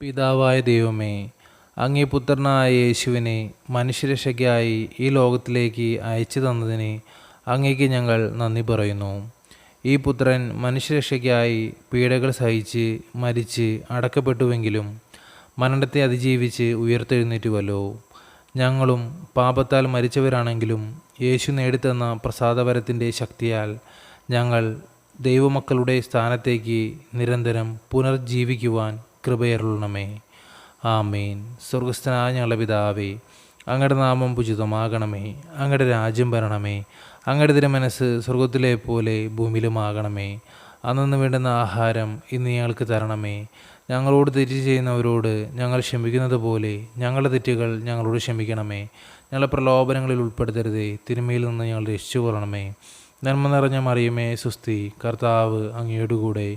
പിതാവായ ദൈവമേ അങ്ങേ പുത്രനായ യേശുവിനെ മനുഷ്യരക്ഷയ്ക്കായി ഈ ലോകത്തിലേക്ക് അയച്ചു തന്നതിന് അങ്ങേക്ക് ഞങ്ങൾ നന്ദി പറയുന്നു. ഈ പുത്രൻ മനുഷ്യരക്ഷയ്ക്കായി പീഡകൾ സഹിച്ച് മരിച്ച് അടക്കപ്പെട്ടുവെങ്കിലും മരണത്തെ അതിജീവിച്ച് ഉയർത്തെഴുന്നേറ്റുവല്ലോ. ഞങ്ങളും പാപത്താൽ മരിച്ചവരാണെങ്കിലും യേശു നേടിത്തന്ന പ്രസാദപരത്തിന്റെ ശക്തിയാൽ ഞങ്ങൾ ദൈവമക്കളുടെ സ്ഥാനത്തേക്ക് നിരന്തരം പുനർജീവിക്കുവാൻ കൃപയരുളണമേ. ആമേൻ. സ്വർഗസ്ഥനായ ഞങ്ങളുടെ പിതാവേ അങ്ങയുടെ നാമം പുജിതമാകണമേ അങ്ങയുടെ രാജ്യം വരണമേ. അങ്ങയുടെ തിരുമനസ് സ്വർഗത്തിലെ പോലെ ഭൂമിയിലുമാകണമേ. അന്നു വേണ്ടുന്ന ആഹാരം ഇന്ന് ഞങ്ങൾക്ക് തരണമേ. ഞങ്ങളോട് തെറ്റ് ചെയ്യുന്നവരോട് ഞങ്ങൾ ക്ഷമിക്കുന്നത് പോലെ ഞങ്ങളുടെ തെറ്റുകൾ ഞങ്ങളോട് ക്ഷമിക്കണമേ. ഞങ്ങളെ പ്രലോഭനങ്ങളിൽ ഉൾപ്പെടുത്തരുതേ. തിരുമയിൽ നിന്ന് ഞങ്ങൾ രക്ഷിച്ചു കൊള്ളണമേ നന്മ നിറഞ്ഞ മറിയമേ സുസ്തി കർത്താവ് അങ്ങയുടെ കൂടെ